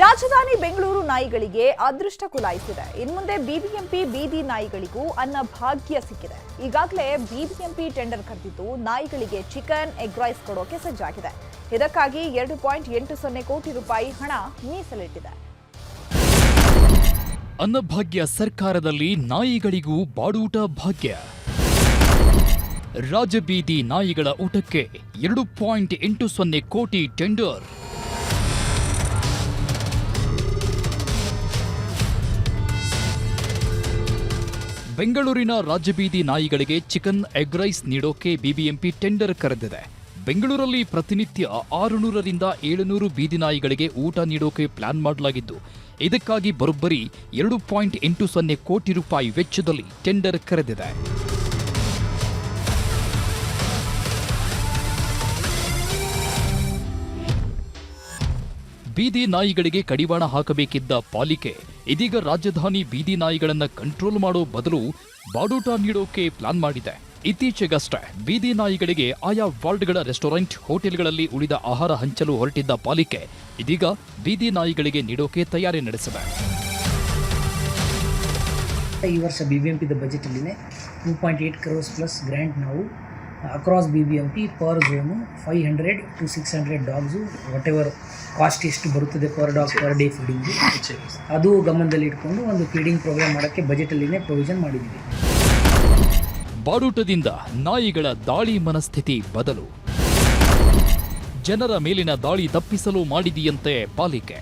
ರಾಜಧಾನಿ ಬೆಂಗಳೂರು ನಾಯಿಗಳಿಗೆ ಅದೃಷ್ಟ ಕುಲಾಯಿಸಿದೆ. ಇನ್ಮುಂದೆ ಬಿಬಿಎಂಪಿ, ಬೀದಿ ನಾಯಿಗಳಿಗೂ ಅನ್ನ ಭಾಗ್ಯ ಸಿಕ್ಕಿದೆ. ಈಗಾಗಲೇ ಬಿಬಿಎಂಪಿ ಟೆಂಡರ್ ಕರೆದಿದ್ದು ನಾಯಿಗಳಿಗೆ ಚಿಕನ್, ಎಗ್ ರೈಸ್ ಕೊಡೋಕೆ ಸಜ್ಜಾಗಿದೆ. ಇದಕ್ಕಾಗಿ ಎರಡು ಪಾಯಿಂಟ್ ಎಂಟು ಸೊನ್ನೆ ಕೋಟಿ ರೂಪಾಯಿ ಹಣ ಮೀಸಲಿಟ್ಟಿದೆ. ಅನ್ನಭಾಗ್ಯ ಸರ್ಕಾರದಲ್ಲಿ ನಾಯಿಗಳಿಗೂ ಬಾಡೂಟ ಭಾಗ್ಯ. ರಾಜಬೀದಿ ನಾಯಿಗಳ ಊಟಕ್ಕೆ ಎರಡು ಪಾಯಿಂಟ್ ಎಂಟು ಸೊನ್ನೆ ಕೋಟಿ ಟೆಂಡರ್. ಬೆಂಗಳೂರಿನ ರಾಜ್ಯ ಬೀದಿ ನಾಯಿಗಳಿಗೆ ಚಿಕನ್ ಎಗ್ ರೈಸ್ ನೀಡೋಕೆ ಬಿಬಿಎಂಪಿ ಟೆಂಡರ್ ಕರೆದಿದೆ. ಬೆಂಗಳೂರಲ್ಲಿ ಪ್ರತಿನಿತ್ಯ ಆರುನೂರರಿಂದ ಏಳುನೂರು ಬೀದಿ ನಾಯಿಗಳಿಗೆ ಊಟ ನೀಡೋಕೆ ಪ್ಲಾನ್ ಮಾಡಲಾಗಿದ್ದು, ಇದಕ್ಕಾಗಿ ಬರೋಬ್ಬರಿ ಎರಡು ಪಾಯಿಂಟ್ ಎಂಟು ಸೊನ್ನೆ ಕೋಟಿ ರೂಪಾಯಿ ವೆಚ್ಚದಲ್ಲಿ ಟೆಂಡರ್ ಕರೆದಿದೆ. ಬೀದಿ ನಾಯಿಗಳಿಗೆ ಕಡಿವಾಣ ಹಾಕಬೇಕಿದ್ದ ಪಾಲಿಕೆ ಇದೀಗ ರಾಜಧಾನಿ ಬೀದಿ ನಾಯಿಗಳನ್ನ ಕಂಟ್ರೋಲ್ ಮಾಡೋ ಬದಲು ಬಾಡೂಟ ನೀಡೋಕೆ ಪ್ಲಾನ್ ಮಾಡಿದೆ. ಇತ್ತೀಚೆಗಷ್ಟೇ ಬೀದಿ ನಾಯಿಗಳಿಗೆ ಆಯಾ ವಾರ್ಡ್ಗಳ ರೆಸ್ಟೋರೆಂಟ್ ಹೋಟೆಲ್ಗಳಲ್ಲಿ ಉಳಿದ ಆಹಾರ ಹಂಚಲು ಹೊರಟಿದ್ದ ಪಾಲಿಕೆ ಇದೀಗ ಬೀದಿ ನಾಯಿಗಳಿಗೆ ನೀಡೋಕೆ ತಯಾರಿ ನಡೆಸಿದೆ. ಈ ವರ್ಷ B B M budget ಬಜೆಟಲ್ಲಿನೇ two point eight crores plus grant ನಾವು across B B M P per zone five hundred to six hundred dogs whatever cost ಎಷ್ಟು ಬರುತ್ತದೆ per dog per day feeding ಅದು ಗಮನದಲ್ಲಿ ಇಟ್ಕೊಂಡು ಒಂದು ಫೀಡಿಂಗ್ ಪ್ರೋಗ್ರಾಮ್ ಮಾಡೋಕ್ಕೆ ಬಜೆಟಲ್ಲಿನೇ provision ಮಾಡಿದ್ದೀವಿ. ಬಾಡೂಟದಿಂದ ನಾಯಿಗಳ ದಾಳಿ ಮನಸ್ಥಿತಿ ಬದಲು. ಜನರ ಮೇಲಿನ ದಾಳಿ ತಪ್ಪಿಸಲು ಮಾಡಿದೆಯಂತೆ ಪಾಲಿಕೆ.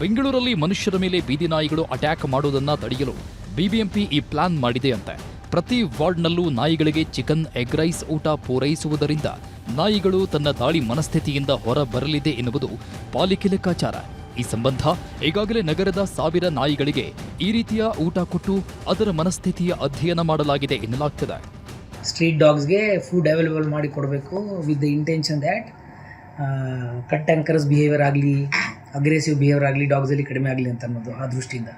ಬೆಂಗಳೂರಲ್ಲಿ ಮನುಷ್ಯರ ಮೇಲೆ ಬೀದಿ ನಾಯಿಗಳು ಅಟ್ಯಾಕ್ ಮಾಡುವುದನ್ನು ತಡೆಯಲು ಬಿಬಿಎಂಪಿ ಈ ಪ್ಲಾನ್ ಮಾಡಿದೆ ಅಂತೆ ಪ್ರತಿ ವಾರ್ಡ್ನಲ್ಲೂ ನಾಯಿಗಳಿಗೆ ಚಿಕನ್, ಎಗ್ ರೈಸ್ ಊಟ ಪೂರೈಸುವುದರಿಂದ ನಾಯಿಗಳು ತನ್ನ ದಾಳಿ ಮನಸ್ಥಿತಿಯಿಂದ ಹೊರಬರಲಿದೆ ಎನ್ನುವುದು ಪಾಲಿಕೆ ಲೆಕ್ಕಾಚಾರ. ಈ ಸಂಬಂಧ ಈಗಾಗಲೇ ನಗರದ ಸಾವಿರ ನಾಯಿಗಳಿಗೆ ಈ ರೀತಿಯ ಊಟ ಕೊಟ್ಟು ಅದರ ಮನಸ್ಥಿತಿಯ ಅಧ್ಯಯನ ಮಾಡಲಾಗಿದೆ ಎನ್ನಲಾಗ್ತದೆ. ಸ್ಟ್ರೀಟ್ ಡಾಗ್ಸ್ಗೆ ಫುಡ್ ಅವೈಲೇಬಲ್ ಮಾಡಿ ಕೊಡಬೇಕು with the intention that cut anchors behaviour ಆಗಲಿ, ಅಗ್ರೆಸಿವ್ ಬಿಹೇವಿಯರ್ ಆಗಲಿ ಡಾಗ್ಸಲ್ಲಿ ಕಡಿಮೆ ಆಗಲಿ ಅಂತ ಅನ್ನೋದು ಆ ದೃಷ್ಟಿಯಿಂದ.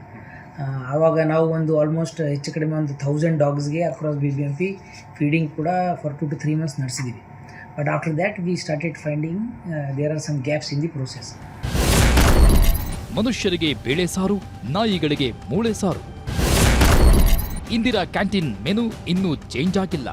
ಆವಾಗ ನಾವು ಒಂದು ಆಲ್ಮೋಸ್ಟ್ ಹೆಚ್ಚು ಕಡಿಮೆ ಒಂದು thousand ಡಾಗ್ಸ್ಗೆ across B B M P feeding ಕೂಡ for two to three months ನಡೆಸಿದ್ದೀವಿ but after that we started finding there are some gaps in the process ಮನುಷ್ಯರಿಗೆ ಬೇಳೆ ಸಾರು, ನಾಯಿಗಳಿಗೆ ಮೂಳೆ ಸಾರು. ಇಂದಿರಾ ಕ್ಯಾಂಟೀನ್ ಮೆನು ಇನ್ನೂ ಚೇಂಜ್ ಆಗಿಲ್ಲ.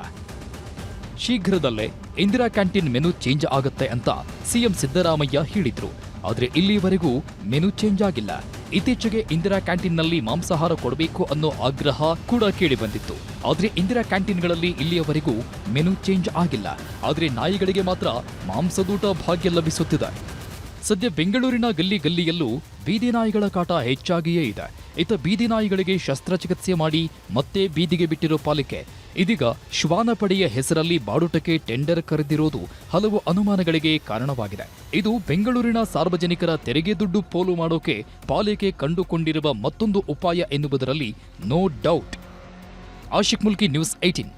ಶೀಘ್ರದಲ್ಲೇ ಇಂದಿರಾ ಕ್ಯಾಂಟೀನ್ ಮೆನು ಚೇಂಜ್ ಆಗುತ್ತೆ ಅಂತ ಸಿಎಂ ಸಿದ್ದರಾಮಯ್ಯ ಹೇಳಿದ್ರು. ಆದರೆ ಇಲ್ಲಿವರೆಗೂ ಮೆನು ಚೇಂಜ್ ಆಗಿಲ್ಲ. ಇತ್ತೀಚೆಗೆ ಇಂದಿರಾ ಕ್ಯಾಂಟೀನ್ನಲ್ಲಿ ಮಾಂಸಾಹಾರ ಕೊಡಬೇಕು ಅನ್ನೋ ಆಗ್ರಹ ಕೂಡ ಕೇಳಿಬಂದಿತ್ತು ಆದರೆ ಇಂದಿರಾ ಕ್ಯಾಂಟೀನ್ಗಳಲ್ಲಿ ಇಲ್ಲಿಯವರೆಗೂ ಮೆನು ಚೇಂಜ್ ಆಗಿಲ್ಲ. ಆದರೆ ನಾಯಿಗಳಿಗೆ ಮಾತ್ರ ಮಾಂಸದೂಟ ಭಾಗ್ಯ ಲಭಿಸುತ್ತಿದೆ. ಸದ್ಯ ಬೆಂಗಳೂರಿನ ಗಲ್ಲಿ ಗಲ್ಲಿಯಲ್ಲೂ ಬೀದಿ ನಾಯಿಗಳ ಕಾಟ ಹೆಚ್ಚಾಗಿಯೇ ಇದೆ. ಇತ ಬೀದಿ ನಾಯಿಗಳಿಗೆ ಶಸ್ತ್ರಚಿಕಿತ್ಸೆ ಮಾಡಿ ಮತ್ತೆ ಬೀದಿಗೆ ಬಿಟ್ಟಿರೋ ಪಾಲಿಕೆ. ಇದೀಗ ಶ್ವಾನಪಡೆಯ ಹೆಸರಲ್ಲಿ ಬಾಡುಟಕ್ಕೆ ಟೆಂಡರ್ ಕರೆದಿರೋದು ಹಲವು ಅನುಮಾನಗಳಿಗೆ ಕಾರಣವಾಗಿದೆ. ಇದು ಬೆಂಗಳೂರಿನ ಸಾರ್ವಜನಿಕರ ತೆರಿಗೆ ದುಡ್ಡು ಪೋಲು ಮಾಡೋಕೆ ಪಾಲಿಕೆ ಕಂಡುಕೊಂಡಿರುವ ಮತ್ತೊಂದು ಉಪಾಯ ಎನ್ನುವುದರಲ್ಲಿ no doubt. Ashik Mulki news eighteen